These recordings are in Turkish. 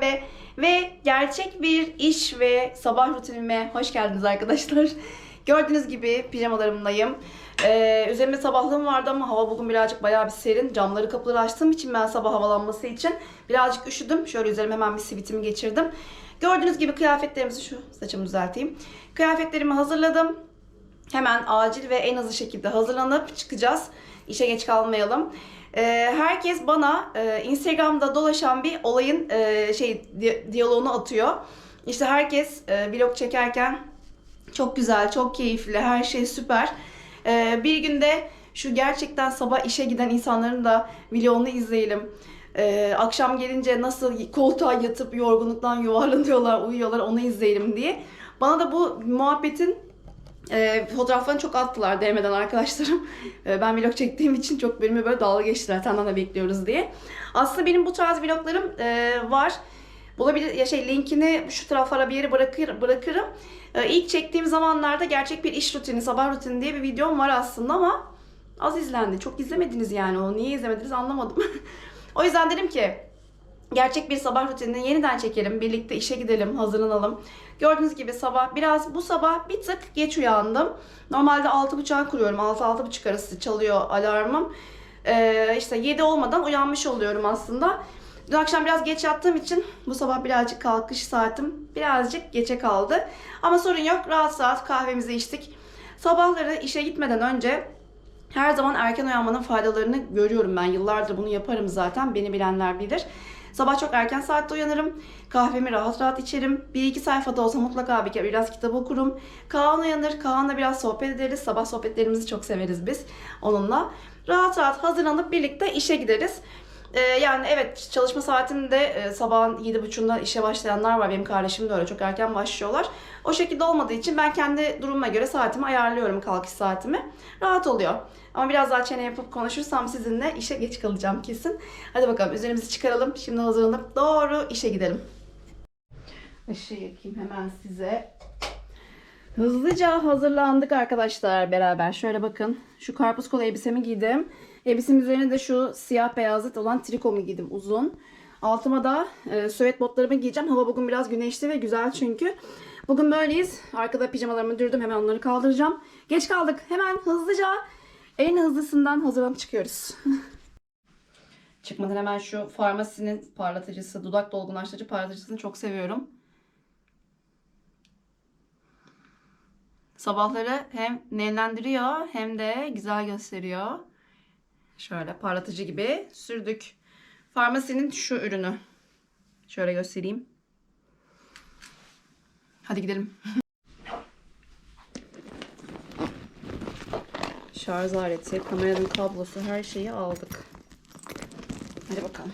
perşembe ve gerçek bir iş ve sabah rutinime hoş geldiniz arkadaşlar. Gördüğünüz gibi pijamalarımdayım. Ee, üzerimde sabahlığım vardı ama hava bugün birazcık bayağı bir serin. Camları kapıları açtığım için ben sabah havalanması için birazcık üşüdüm. Şöyle üzerime hemen bir sivitimi geçirdim. Gördüğünüz gibi kıyafetlerimizi şu saçımı düzelteyim. Kıyafetlerimi hazırladım. Hemen acil ve en hızlı şekilde hazırlanıp çıkacağız. İşe geç kalmayalım. Ee, herkes bana e, Instagram'da dolaşan bir olayın e, şey di- diyaloğunu atıyor. İşte herkes e, vlog çekerken çok güzel, çok keyifli, her şey süper. Ee, bir günde şu gerçekten sabah işe giden insanların da vlogunu izleyelim. Ee, akşam gelince nasıl koltuğa yatıp yorgunluktan yuvarlanıyorlar, uyuyorlar onu izleyelim diye. Bana da bu muhabbetin e, fotoğraflarını çok attılar DM'den arkadaşlarım. E, ben vlog çektiğim için çok benimle böyle dalga geçtiler. Senden de bekliyoruz diye. Aslında benim bu tarz vloglarım e, var. Bulabilir ya şey linkini şu taraflara bir yere bırakır, bırakırım. E, ilk çektiğim zamanlarda gerçek bir iş rutini, sabah rutini diye bir videom var aslında ama az izlendi. Çok izlemediniz yani onu. Niye izlemediniz anlamadım. o yüzden dedim ki gerçek bir sabah rutinini yeniden çekelim. Birlikte işe gidelim, hazırlanalım. Gördüğünüz gibi sabah biraz bu sabah bir tık geç uyandım. Normalde 6.30'a kuruyorum. 6-6.30 arası çalıyor alarmım. Ee, işte 7 olmadan uyanmış oluyorum aslında. Dün akşam biraz geç yattığım için bu sabah birazcık kalkış saatim birazcık geçe kaldı. Ama sorun yok. Rahat rahat kahvemizi içtik. Sabahları işe gitmeden önce her zaman erken uyanmanın faydalarını görüyorum ben. Yıllardır bunu yaparım zaten. Beni bilenler bilir. Sabah çok erken saatte uyanırım. Kahvemi rahat rahat içerim. Bir iki sayfada olsa mutlaka bir kere biraz kitap okurum. Kaan uyanır. Kaan'la biraz sohbet ederiz. Sabah sohbetlerimizi çok severiz biz onunla. Rahat rahat hazırlanıp birlikte işe gideriz. Ee, yani evet çalışma saatinde e, sabahın 7.30'da işe başlayanlar var. Benim kardeşim de öyle çok erken başlıyorlar. O şekilde olmadığı için ben kendi durumuma göre saatimi ayarlıyorum kalkış saatimi. Rahat oluyor. Ama biraz daha çene yapıp konuşursam sizinle işe geç kalacağım kesin. Hadi bakalım üzerimizi çıkaralım. Şimdi hazırlanıp doğru işe gidelim. Işığı yakayım hemen size. Hızlıca hazırlandık arkadaşlar beraber. Şöyle bakın. Şu karpuz kolu elbisemi giydim. Elbisemin üzerine de şu siyah beyazlık olan trikomu giydim uzun. Altıma da e, süet botlarımı giyeceğim. Hava bugün biraz güneşli ve güzel çünkü. Bugün böyleyiz. Arkada pijamalarımı dürdüm. Hemen onları kaldıracağım. Geç kaldık. Hemen hızlıca en hızlısından hazırlanıp çıkıyoruz. Çıkmadan hemen şu farmasinin parlatıcısı, dudak dolgunlaştırıcı parlatıcısını çok seviyorum. Sabahları hem nemlendiriyor hem de güzel gösteriyor. Şöyle parlatıcı gibi sürdük. Farmasinin şu ürünü. Şöyle göstereyim. Hadi gidelim. Şarj aleti, kameranın kablosu her şeyi aldık. Hadi bakalım.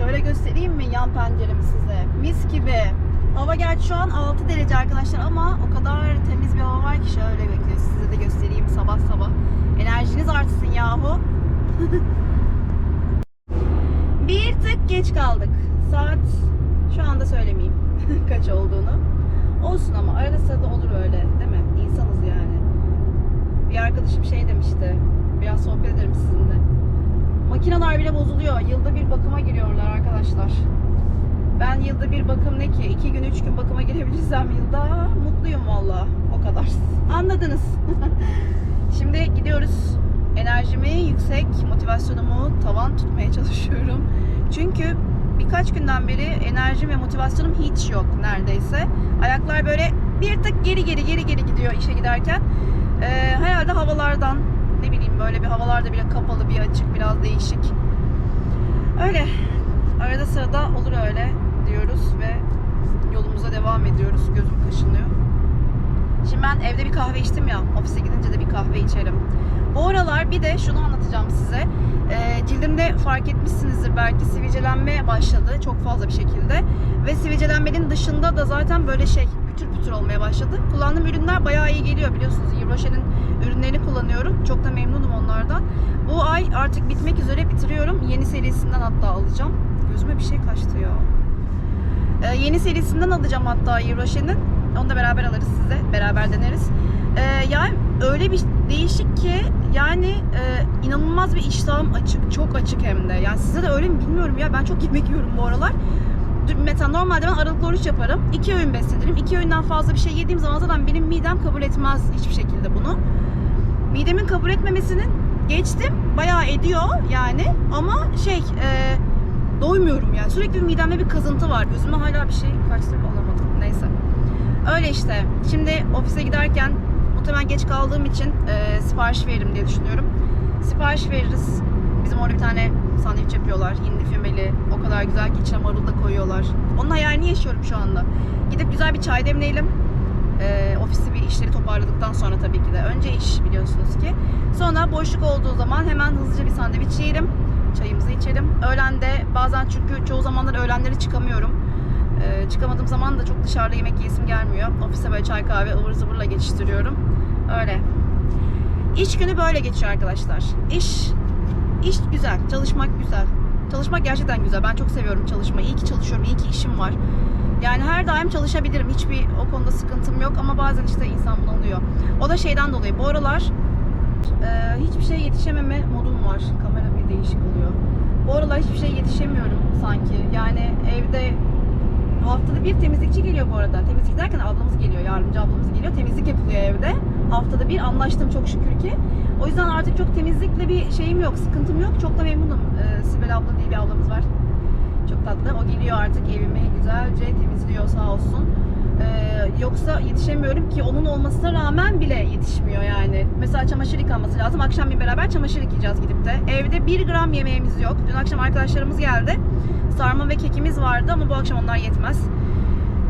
Şöyle göstereyim mi yan penceremi size? Mis gibi. Hava gerçi şu an 6 derece arkadaşlar ama o kadar temiz bir hava var ki şöyle bekliyor. Size de göstereyim sabah sabah. Enerjiniz artsın yahu. bir tık geç kaldık. Saat şu anda söylemeyeyim kaç olduğunu. Olsun ama arada sırada olur öyle değil mi? İnsanız yani. Bir arkadaşım şey demişti. Biraz sohbet ederim sizinle. Makineler bile bozuluyor. Yılda bir bakıma giriyorlar arkadaşlar. Ben yılda bir bakım ne ki? iki gün, üç gün bakıma girebilirsem yılda mutluyum valla. O kadar. Anladınız. Şimdi gidiyoruz. Enerjimi yüksek, motivasyonumu tavan tutmaya çalışıyorum. Çünkü birkaç günden beri enerjim ve motivasyonum hiç yok neredeyse. Ayaklar böyle bir tık geri geri geri geri gidiyor işe giderken. Ee, herhalde havalardan böyle bir havalarda bile kapalı bir açık biraz değişik. Öyle. Arada sırada olur öyle. gidiyoruz ve yolumuza devam ediyoruz. Gözüm kaşınıyor. Şimdi ben evde bir kahve içtim ya, ofise gidince de bir kahve içerim. Bu aralar bir de şunu anlatacağım size. Ee, cildimde fark etmişsinizdir belki sivilcelenme başladı çok fazla bir şekilde. Ve sivilcelenmenin dışında da zaten böyle şey pütür olmaya başladı. Kullandığım ürünler bayağı iyi geliyor biliyorsunuz. Yves ürünlerini kullanıyorum. Çok da memnunum onlardan. Bu ay artık bitmek üzere bitiriyorum. Yeni serisinden hatta alacağım. Gözüme bir şey kaçtı ya. Ee, yeni serisinden alacağım hatta Yves. Onu da beraber alırız size. Beraber deneriz. Ee, yani öyle bir değişik ki yani e, inanılmaz bir iştahım açık. Çok açık hem de. Yani size de öyle mi bilmiyorum ya. Ben çok yemek yiyorum bu aralar. Mesela normalde ben aralıklı oruç yaparım. İki öğün beslenirim. İki öğünden fazla bir şey yediğim zaman zaten benim midem kabul etmez hiçbir şekilde bunu. Midemin kabul etmemesinin geçtim. Bayağı ediyor yani. Ama şey e, doymuyorum yani. Sürekli bir midemde bir kazıntı var. Gözüme hala bir şey kaçtı olamadım. Neyse. Öyle işte. Şimdi ofise giderken muhtemelen geç kaldığım için e, sipariş veririm diye düşünüyorum. Sipariş veririz. Bizim orada bir tane sandviç yapıyorlar. Hindi fümeli. O kadar güzel ki içine marul da koyuyorlar. Onun hayalini yaşıyorum şu anda. Gidip güzel bir çay demleyelim. E, ofisi bir işleri toparladıktan sonra tabii ki de. Önce iş biliyorsunuz ki. Sonra boşluk olduğu zaman hemen hızlıca bir sandviç yiyelim. Çayımızı içelim. Öğlende bazen çünkü çoğu zamanlar öğlenleri çıkamıyorum. Ee, çıkamadığım zaman da çok dışarıda yemek yiyesim gelmiyor. Ofise böyle çay kahve ıvır zıvırla geçiştiriyorum. Öyle. İş günü böyle geçiyor arkadaşlar. İş iş güzel, çalışmak güzel. Çalışmak gerçekten güzel. Ben çok seviyorum çalışmayı. İyi ki çalışıyorum, iyi ki işim var. Yani her daim çalışabilirim. Hiçbir o konuda sıkıntım yok ama bazen işte insan bunalıyor. O da şeyden dolayı. Bu aralar e, hiçbir şey yetişememe modum var. Kamera bir değişik oluyor. Bu aralar hiçbir şey yetişemiyorum sanki. Yani evde Haftada bir temizlikçi geliyor bu arada. Temizlik derken ablamız geliyor, yardımcı ablamız geliyor. Temizlik yapılıyor evde. Haftada bir anlaştım çok şükür ki. O yüzden artık çok temizlikle bir şeyim yok, sıkıntım yok. Çok da memnunum. Ee, Sibel abla diye bir ablamız var. Çok tatlı. O geliyor artık evimi güzelce temizliyor sağ olsun. Ee, yoksa yetişemiyorum ki onun olmasına rağmen bile yetişmiyor yani. Mesela çamaşır yıkanması lazım. Akşam bir beraber çamaşır yıkayacağız gidip de. Evde bir gram yemeğimiz yok. Dün akşam arkadaşlarımız geldi. Sarma ve kekimiz vardı ama bu akşam onlar yetmez.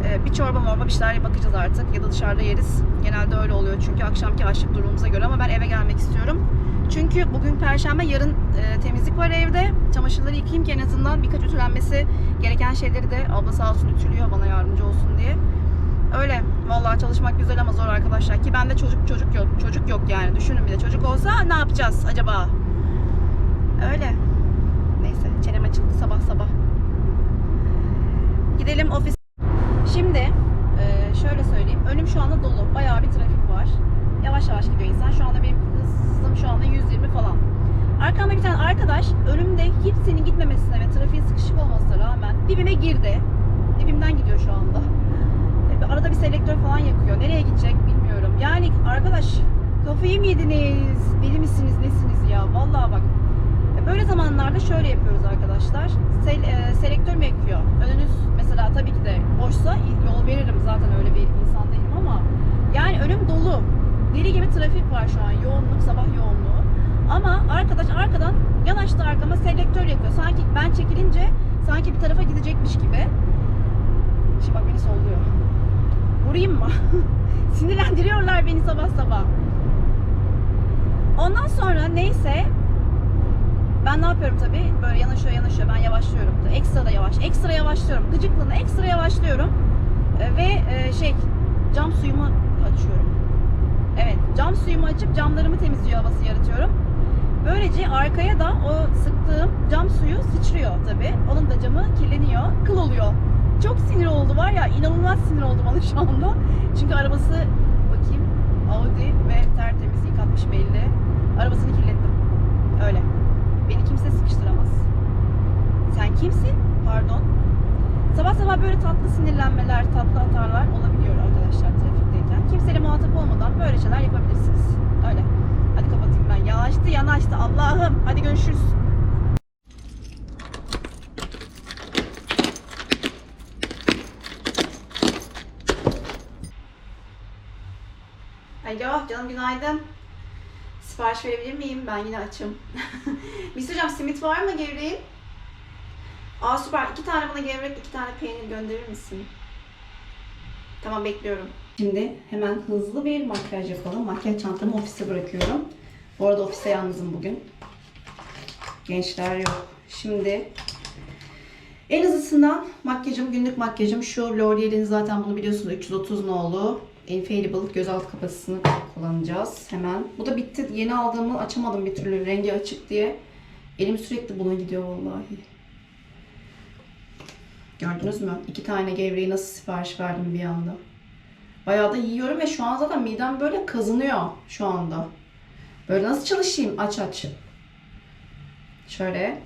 Ee, bir çorba morba bir şeyler bakacağız artık ya da dışarıda yeriz. Genelde öyle oluyor çünkü akşamki açlık durumumuza göre ama ben eve gelmek istiyorum. Çünkü bugün perşembe, yarın e, temizlik var evde. Çamaşırları yıkayayım ki en azından birkaç ütülenmesi gereken şeyleri de abla sağ olsun ütülüyor bana yardımcı olsun diye. Öyle. Vallahi çalışmak güzel ama zor arkadaşlar. Ki bende çocuk çocuk yok. Çocuk yok yani. Düşünün bir de çocuk olsa ne yapacağız acaba? Öyle. Neyse. Çenem açıldı sabah sabah. Gidelim ofis. Şimdi e, şöyle söyleyeyim. Önüm şu anda dolu. Bayağı bir trafik var. Yavaş yavaş gidiyor insan. Şu anda benim hızım şu anda 120 falan. Arkamda bir tane arkadaş önümde kimsenin gitmemesine ve trafiğin sıkışık olmasına rağmen dibime girdi. Dibimden gidiyor şu anda. E, Arada bir selektör falan yakıyor. Nereye gidecek bilmiyorum. Yani arkadaş kafayı mı yediniz? Deli misiniz nesiniz ya? Vallahi bak. E, Böyle zamanlarda şöyle yapıyoruz arkadaşlar. Sel, selektör mü yakıyor? Önünüz mesela tabii ki de boşsa yol veririm. Zaten öyle bir insan değilim ama yani önüm dolu. Deli gibi trafik var şu an. Yoğunluk, sabah yoğunluğu. Ama arkadaş arkadan yanaştı arkama selektör yakıyor. Sanki ben çekilince sanki bir tarafa gidecekmiş gibi. Şimdi bak beni solluyor. Vurayım mı? Sinirlendiriyorlar beni sabah sabah. Ondan sonra neyse ben ne yapıyorum tabii? Böyle yanaşıyor yanaşıyor. Ben yavaşlıyorum. Ekstra da yavaş. Ekstra yavaşlıyorum. Gıcıklığına ekstra yavaşlıyorum. E, ve e, şey cam suyumu açıyorum. Evet cam suyumu açıp camlarımı temizliyor havası yaratıyorum. Böylece arkaya da o sıktığım cam suyu sıçrıyor tabii. Onun da camı kirleniyor. Kıl oluyor. Çok sinir oldu var ya inanılmaz sinir oldu bana şu anda. Çünkü arabası bakayım Audi ve tertemiz yıkatmış belli. Arabasını kirlettim. Öyle. Kimse sıkıştıramaz. Sen kimsin? Pardon. Sabah sabah böyle tatlı sinirlenmeler, tatlı atarlar olabiliyor arkadaşlar trafikteyken. Kimseyle muhatap olmadan böyle şeyler yapabilirsiniz. Öyle. Hadi kapatayım ben. Yanaştı yanaştı. Allah'ım. Hadi görüşürüz. Alo canım günaydın. Sipariş verebilir miyim? Ben yine açım. bir soracağım simit var mı gevreğin? Aa süper. İki tane bana gevrek, iki tane peynir gönderir misin? Tamam bekliyorum. Şimdi hemen hızlı bir makyaj yapalım. Makyaj çantamı ofise bırakıyorum. Bu arada ofise yalnızım bugün. Gençler yok. Şimdi en hızlısından makyajım, günlük makyajım şu L'Oreal'in zaten bunu biliyorsunuz 330 nolu Infallible gözaltı kapasitesini kullanacağız hemen. Bu da bitti. Yeni aldığımı açamadım bir türlü rengi açık diye. Elim sürekli buna gidiyor vallahi. Gördünüz mü? İki tane gevreği nasıl sipariş verdim bir anda. Bayağı da yiyorum ve şu an zaten midem böyle kazınıyor şu anda. Böyle nasıl çalışayım aç aç. Şöyle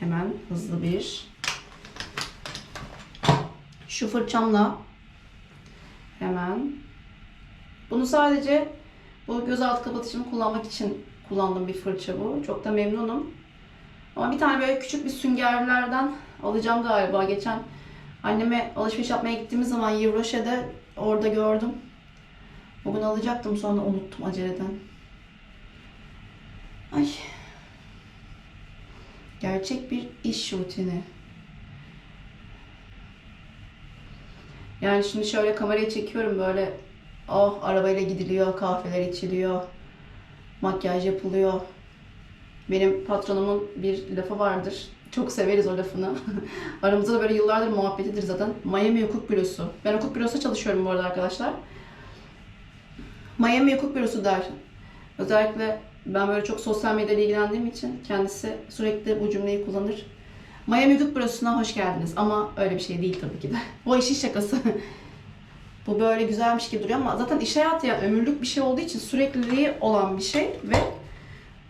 hemen hızlı bir şu fırçamla hemen bunu sadece bu gözaltı kapatıcımı kullanmak için kullandığım bir fırça bu. Çok da memnunum. Ama bir tane böyle küçük bir süngerlerden alacağım galiba. Geçen anneme alışveriş yapmaya gittiğimiz zaman Yivroşe'de orada gördüm. Bugün alacaktım sonra unuttum aceleden. Ay. Gerçek bir iş rutini. Yani şimdi şöyle kamerayı çekiyorum böyle oh arabayla gidiliyor, kahveler içiliyor, makyaj yapılıyor. Benim patronumun bir lafı vardır. Çok severiz o lafını. Aramızda da böyle yıllardır muhabbetidir zaten. Miami Hukuk Bürosu. Ben hukuk bürosunda çalışıyorum bu arada arkadaşlar. Miami Hukuk Bürosu der. Özellikle ben böyle çok sosyal medyayla ilgilendiğim için kendisi sürekli bu cümleyi kullanır. Miami Hukuk Bürosu'na hoş geldiniz. Ama öyle bir şey değil tabii ki de. O işin şakası. Bu böyle güzelmiş gibi duruyor ama zaten iş hayatı ya ömürlük bir şey olduğu için sürekliliği olan bir şey ve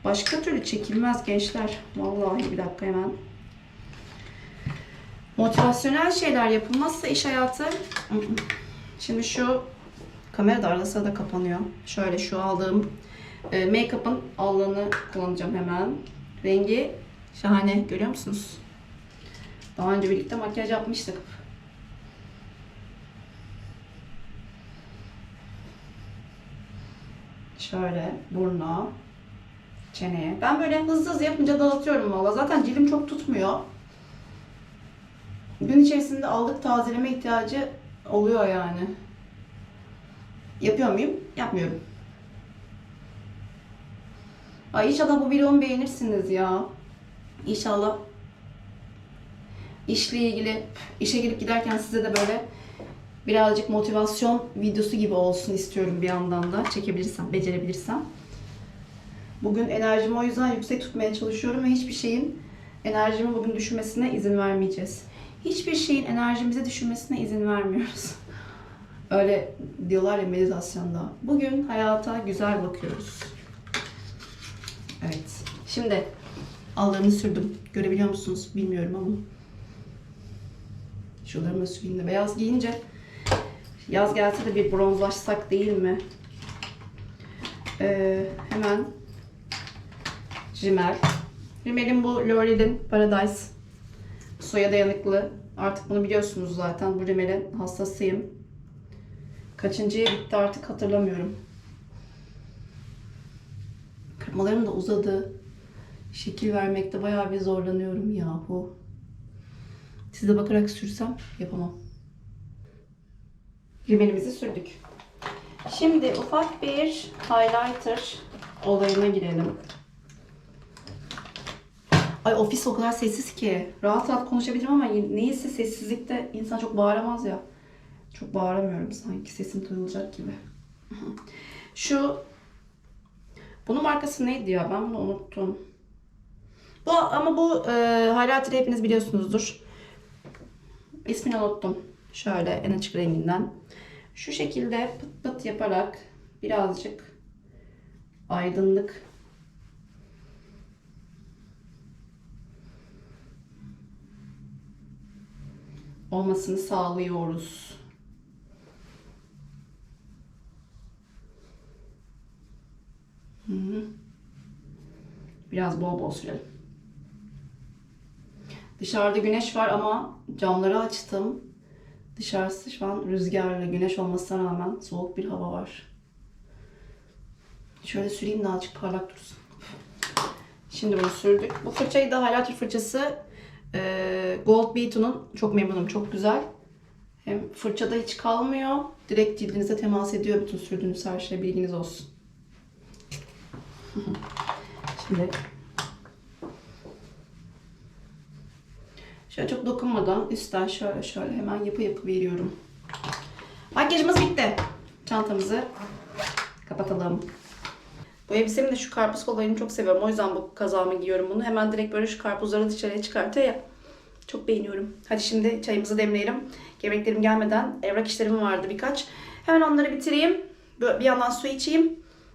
başka türlü çekilmez gençler. Vallahi bir dakika hemen. Motivasyonel şeyler yapılmazsa iş hayatı Şimdi şu kamera da arada sırada kapanıyor. Şöyle şu aldığım e, make-up'ın allığını kullanacağım hemen. Rengi şahane. Görüyor musunuz? Daha önce birlikte makyaj yapmıştık. Şöyle burna, çeneye. Ben böyle hızlı hızlı yapınca dağıtıyorum valla. Zaten cilim çok tutmuyor. Gün içerisinde aldık tazeleme ihtiyacı oluyor yani. Yapıyor muyum? Yapmıyorum. Ay inşallah bu videomu beğenirsiniz ya. İnşallah işle ilgili işe girip giderken size de böyle birazcık motivasyon videosu gibi olsun istiyorum bir yandan da çekebilirsem, becerebilirsem. Bugün enerjimi o yüzden yüksek tutmaya çalışıyorum ve hiçbir şeyin enerjimi bugün düşürmesine izin vermeyeceğiz. Hiçbir şeyin enerjimize düşürmesine izin vermiyoruz. Öyle diyorlar ya meditasyonda. Bugün hayata güzel bakıyoruz. Evet. Şimdi allığını sürdüm. Görebiliyor musunuz bilmiyorum ama. Şuralarımı süreyim de beyaz giyince yaz gelse de bir bronzlaşsak değil mi? Ee, hemen rimel. Rimel'in bu L'Oreal'in Paradise suya dayanıklı. Artık bunu biliyorsunuz zaten. Bu rimelin hastasıyım. Kaçıncıya bitti artık hatırlamıyorum. Kırmalarım da uzadı. Şekil vermekte bayağı bir zorlanıyorum yahu. Size bakarak sürsem yapamam. Rimelimizi sürdük. Şimdi ufak bir highlighter olayına girelim. Ay ofis o kadar sessiz ki. Rahat rahat konuşabilirim ama neyse sessizlikte insan çok bağıramaz ya. Çok bağıramıyorum sanki sesim duyulacak gibi. Şu bunun markası neydi ya? Ben bunu unuttum. Bu ama bu e, highlighter'ı hepiniz biliyorsunuzdur. İsmini unuttum. Şöyle en açık renginden. Şu şekilde pıt pıt yaparak birazcık aydınlık olmasını sağlıyoruz. Biraz bol bol sürelim. Dışarıda güneş var ama camları açtım. Dışarısı şu an rüzgarlı, güneş olmasına rağmen soğuk bir hava var. Şöyle süreyim de azıcık parlak dursun. Şimdi bunu sürdük. Bu fırçayı da highlighter fırçası Ee, Gold Beaton'un çok memnunum. Çok güzel. Hem fırçada hiç kalmıyor. Direkt cildinize temas ediyor bütün sürdüğünüz her şey. Bilginiz olsun. Şimdi şöyle çok dokunmadan üstten şöyle şöyle hemen yapı yapı veriyorum. Makyajımız bitti. Çantamızı kapatalım. Bu elbisemin de şu karpuz kolayını çok seviyorum. O yüzden bu kazağımı giyiyorum bunu. Hemen direkt böyle şu karpuzları dışarıya çıkartıyor ya. Çok beğeniyorum. Hadi şimdi çayımızı demleyelim. Yemeklerim gelmeden evrak işlerim vardı birkaç. Hemen onları bitireyim. Bir yandan su içeyim.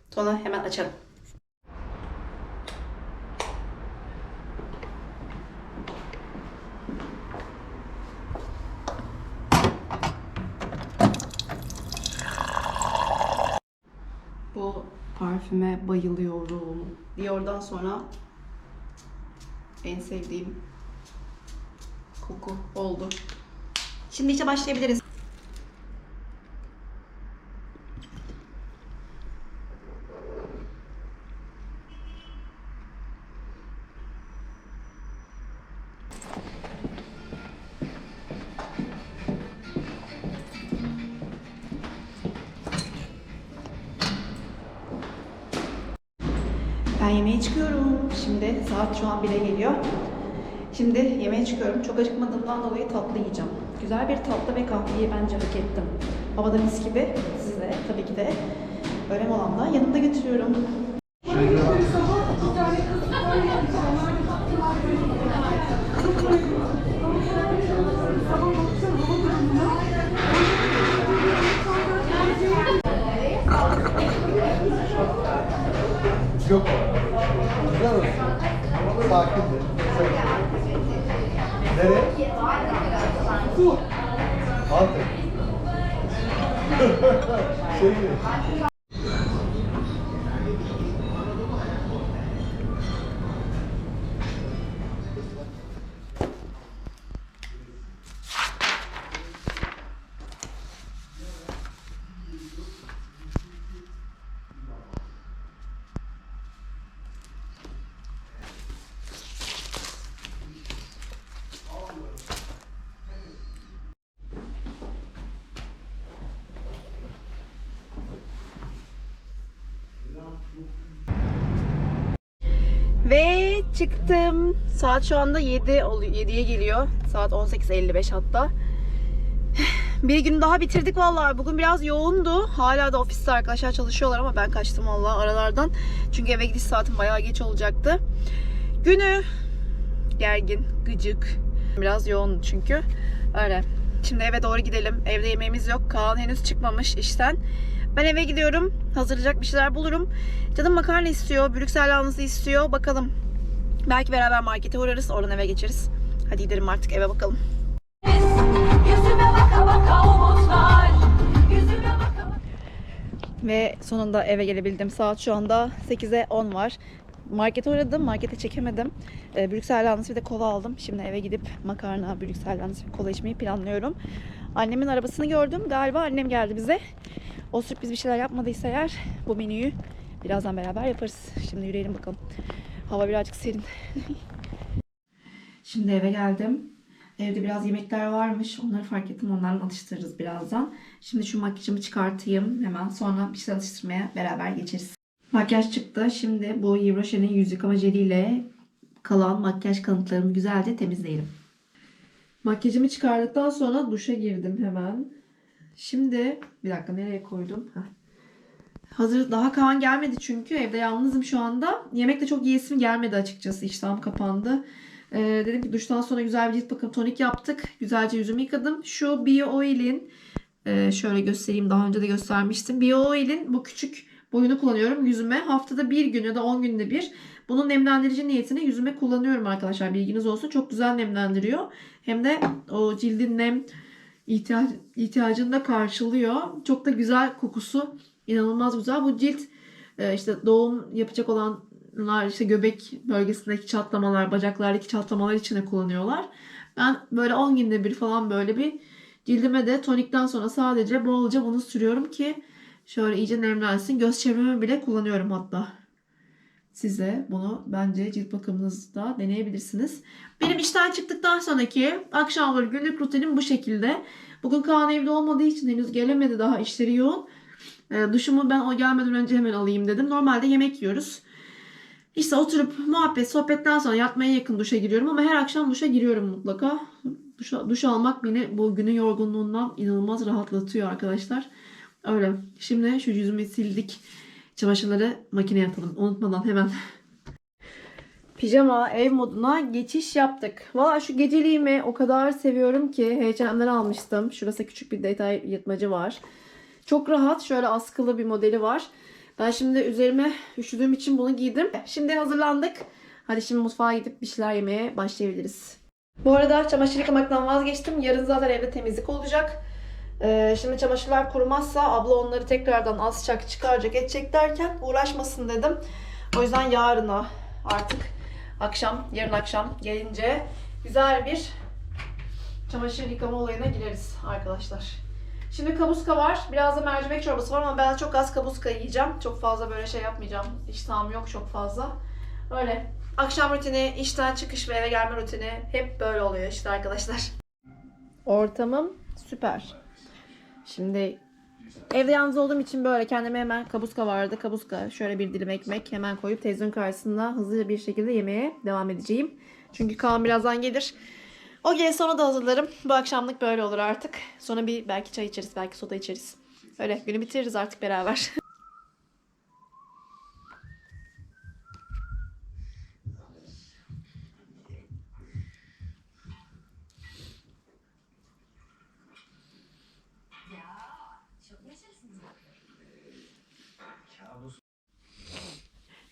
Sonra hemen açarım. Bu parfüme bayılıyorum. Dior'dan sonra en sevdiğim koku oldu. Şimdi işe başlayabiliriz. Yemeğe çıkıyorum. Şimdi saat şu an 1'e geliyor. Şimdi yemeğe çıkıyorum. Çok acıkmadığımdan dolayı tatlı yiyeceğim. Güzel bir tatlı ve kahveyi bence hak ettim. Havada mis gibi. Size tabii ki de öğlen olan da yanımda götürüyorum. Şey mi? Ve çıktım. Saat şu anda 7 oluyor. 7'ye geliyor. Saat 18.55 hatta. Bir gün daha bitirdik vallahi. Bugün biraz yoğundu. Hala da ofiste arkadaşlar çalışıyorlar ama ben kaçtım vallahi aralardan. Çünkü eve gidiş saatim bayağı geç olacaktı. Günü gergin, gıcık. Biraz yoğun çünkü. Öyle. Şimdi eve doğru gidelim. Evde yemeğimiz yok. Kaan henüz çıkmamış işten. Ben eve gidiyorum. Hazırlayacak bir şeyler bulurum. Canım makarna istiyor. Brüksel lahanası istiyor. Bakalım. Belki beraber markete uğrarız. Oradan eve geçeriz. Hadi gidelim artık eve bakalım. Baka baka umutlar baka baka Ve sonunda eve gelebildim. Saat şu anda 8'e 10 var. Markete uğradım. Markete çekemedim. Ee, Brüksel lahanası bir de kola aldım. Şimdi eve gidip makarna, Brüksel ve kola içmeyi planlıyorum. Annemin arabasını gördüm. Galiba annem geldi bize. O sürpriz bir şeyler yapmadıysa eğer bu menüyü birazdan beraber yaparız. Şimdi yürüyelim bakalım. Hava birazcık serin. Şimdi eve geldim. Evde biraz yemekler varmış. Onları fark ettim. Onlarla atıştırırız birazdan. Şimdi şu makyajımı çıkartayım. Hemen sonra bir şey atıştırmaya beraber geçeriz. Makyaj çıktı. Şimdi bu Yves yüz yıkama jeliyle kalan makyaj kanıtlarımı güzelce temizleyelim. Makyajımı çıkardıktan sonra duşa girdim hemen. Şimdi bir dakika nereye koydum? Heh. Hazır daha Kaan gelmedi çünkü evde yalnızım şu anda. Yemek de çok yiyesim gelmedi açıkçası. İştahım kapandı. Ee, dedim ki duştan sonra güzel bir cilt bakım tonik yaptık. Güzelce yüzümü yıkadım. Şu Bio Oil'in e, şöyle göstereyim daha önce de göstermiştim. Bio Oil'in bu küçük boyunu kullanıyorum yüzüme. Haftada bir gün ya da 10 günde bir. Bunun nemlendirici niyetine yüzüme kullanıyorum arkadaşlar. Bilginiz olsun. Çok güzel nemlendiriyor. Hem de o cildin nem ihtiyaç, ihtiyacını da karşılıyor. Çok da güzel kokusu. İnanılmaz güzel. Bu cilt e, işte doğum yapacak olanlar işte göbek bölgesindeki çatlamalar, bacaklardaki çatlamalar için de kullanıyorlar. Ben böyle 10 günde bir falan böyle bir cildime de tonikten sonra sadece bolca bunu sürüyorum ki şöyle iyice nemlensin. Göz çevreme bile kullanıyorum hatta. Siz de bunu bence cilt bakımınızda deneyebilirsiniz. Benim işten çıktıktan sonraki akşamları günlük rutinim bu şekilde. Bugün Kaan evde olmadığı için henüz gelemedi daha işleri yoğun. E, duşumu ben o gelmeden önce hemen alayım dedim. Normalde yemek yiyoruz. İşte oturup muhabbet, sohbetten sonra yatmaya yakın duşa giriyorum ama her akşam duşa giriyorum mutlaka. Duş, duş almak beni bu günün yorgunluğundan inanılmaz rahatlatıyor arkadaşlar. Öyle. Şimdi şu yüzümü sildik. Çamaşırları makineye atalım. Unutmadan hemen. Pijama ev moduna geçiş yaptık. Valla şu geceliğimi o kadar seviyorum ki H&M'den almıştım. Şurası küçük bir detay yırtmacı var. Çok rahat. Şöyle askılı bir modeli var. Ben şimdi üzerime üşüdüğüm için bunu giydim. Şimdi hazırlandık. Hadi şimdi mutfağa gidip bir şeyler yemeye başlayabiliriz. Bu arada çamaşır yıkamaktan vazgeçtim. Yarın zaten evde temizlik olacak. Ee, şimdi çamaşırlar kurumazsa abla onları tekrardan asacak, çıkaracak, edecek derken uğraşmasın dedim. O yüzden yarına artık akşam, yarın akşam gelince güzel bir çamaşır yıkama olayına gireriz arkadaşlar. Şimdi kabuska var. Biraz da mercimek çorbası var ama ben çok az kabuska yiyeceğim. Çok fazla böyle şey yapmayacağım. İştahım yok çok fazla. Öyle. Akşam rutini, işten çıkış ve eve gelme rutini hep böyle oluyor işte arkadaşlar. Ortamım süper. Şimdi evde yalnız olduğum için böyle kendime hemen kabuska vardı. Kabuska şöyle bir dilim ekmek hemen koyup televizyon karşısında hızlı bir şekilde yemeğe devam edeceğim. Çünkü Kaan birazdan gelir. O gel sonra da hazırlarım. Bu akşamlık böyle olur artık. Sonra bir belki çay içeriz, belki soda içeriz. Öyle günü bitiririz artık beraber.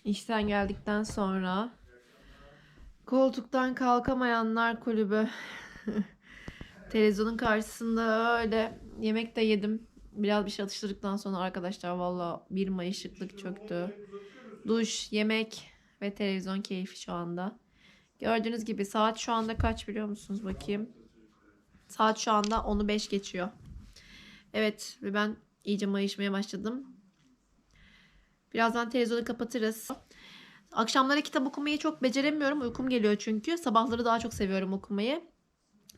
İşten geldikten sonra koltuktan kalkamayanlar kulübü. Televizyonun karşısında öyle yemek de yedim. Biraz bir şey atıştırdıktan sonra arkadaşlar valla bir mayışıklık çöktü. Duş, yemek ve televizyon keyfi şu anda. Gördüğünüz gibi saat şu anda kaç biliyor musunuz bakayım. Saat şu anda 10'u 5 geçiyor. Evet ve ben iyice mayışmaya başladım. Birazdan televizyonu kapatırız. Akşamları kitap okumayı çok beceremiyorum. Uykum geliyor çünkü. Sabahları daha çok seviyorum okumayı.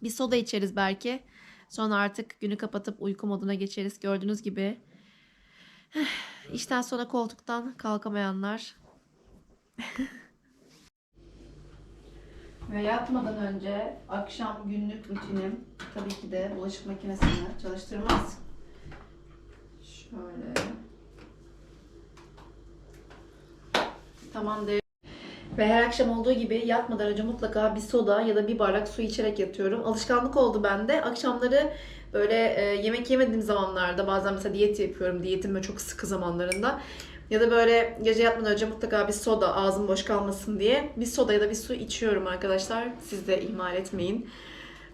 Bir soda içeriz belki. Sonra artık günü kapatıp uyku moduna geçeriz. Gördüğünüz gibi. İşten sonra koltuktan kalkamayanlar. Ve yatmadan önce akşam günlük rutinim tabii ki de bulaşık makinesini çalıştırmaz. Şöyle. Tamam de. Ve her akşam olduğu gibi yatmadan önce mutlaka bir soda ya da bir bardak su içerek yatıyorum. Alışkanlık oldu bende. Akşamları böyle e, yemek yemediğim zamanlarda bazen mesela diyet yapıyorum. Diyetim böyle çok sıkı zamanlarında. Ya da böyle gece yatmadan önce mutlaka bir soda ağzım boş kalmasın diye bir soda ya da bir su içiyorum arkadaşlar. Siz de ihmal etmeyin.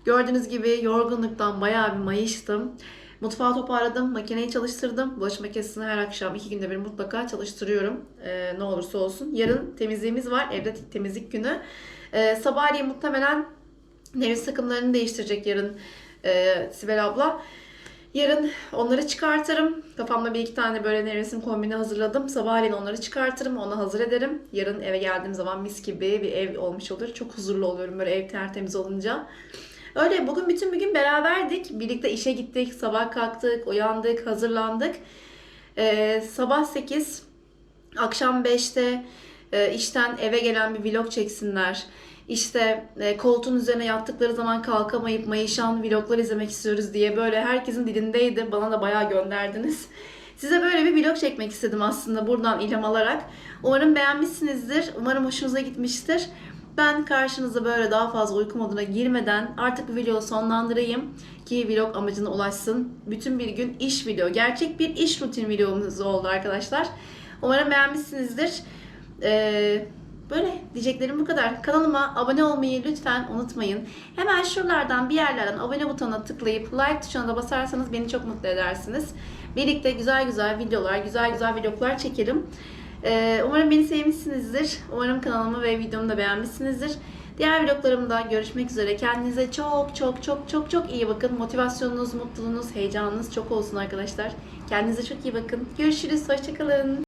Gördüğünüz gibi yorgunluktan bayağı bir mayıştım. Mutfağı toparladım, makineyi çalıştırdım. Bulaşık makinesini her akşam iki günde bir mutlaka çalıştırıyorum. Ee, ne olursa olsun. Yarın temizliğimiz var. Evde temizlik günü. Ee, sabahleyin muhtemelen nevresim takımlarını değiştirecek yarın e, Sibel abla. Yarın onları çıkartırım. Kafamda bir iki tane böyle nevresim kombini hazırladım. Sabahleyin onları çıkartırım, onu hazır ederim. Yarın eve geldiğim zaman mis gibi bir ev olmuş olur. Çok huzurlu oluyorum böyle ev tertemiz olunca. Öyle bugün bütün bir gün beraberdik. Birlikte işe gittik, sabah kalktık, uyandık, hazırlandık. Ee, sabah 8, akşam 5'te e, işten eve gelen bir vlog çeksinler. İşte e, koltuğun üzerine yattıkları zaman kalkamayıp mayışan vloglar izlemek istiyoruz diye böyle herkesin dilindeydi. Bana da bayağı gönderdiniz. Size böyle bir vlog çekmek istedim aslında buradan ilham alarak. Umarım beğenmişsinizdir. Umarım hoşunuza gitmiştir. Ben karşınıza böyle daha fazla uyku moduna girmeden artık bu videoyu sonlandırayım ki vlog amacına ulaşsın. Bütün bir gün iş video, gerçek bir iş rutin videomuz oldu arkadaşlar. Umarım beğenmişsinizdir. Ee, böyle diyeceklerim bu kadar. Kanalıma abone olmayı lütfen unutmayın. Hemen şuralardan bir yerlerden abone butonuna tıklayıp like tuşuna da basarsanız beni çok mutlu edersiniz. Birlikte güzel güzel videolar, güzel güzel vloglar çekelim. Ee, umarım beni sevmişsinizdir. Umarım kanalımı ve videomu da beğenmişsinizdir. Diğer vloglarımda görüşmek üzere. Kendinize çok çok çok çok çok iyi bakın. Motivasyonunuz, mutluluğunuz, heyecanınız çok olsun arkadaşlar. Kendinize çok iyi bakın. Görüşürüz. Hoşçakalın.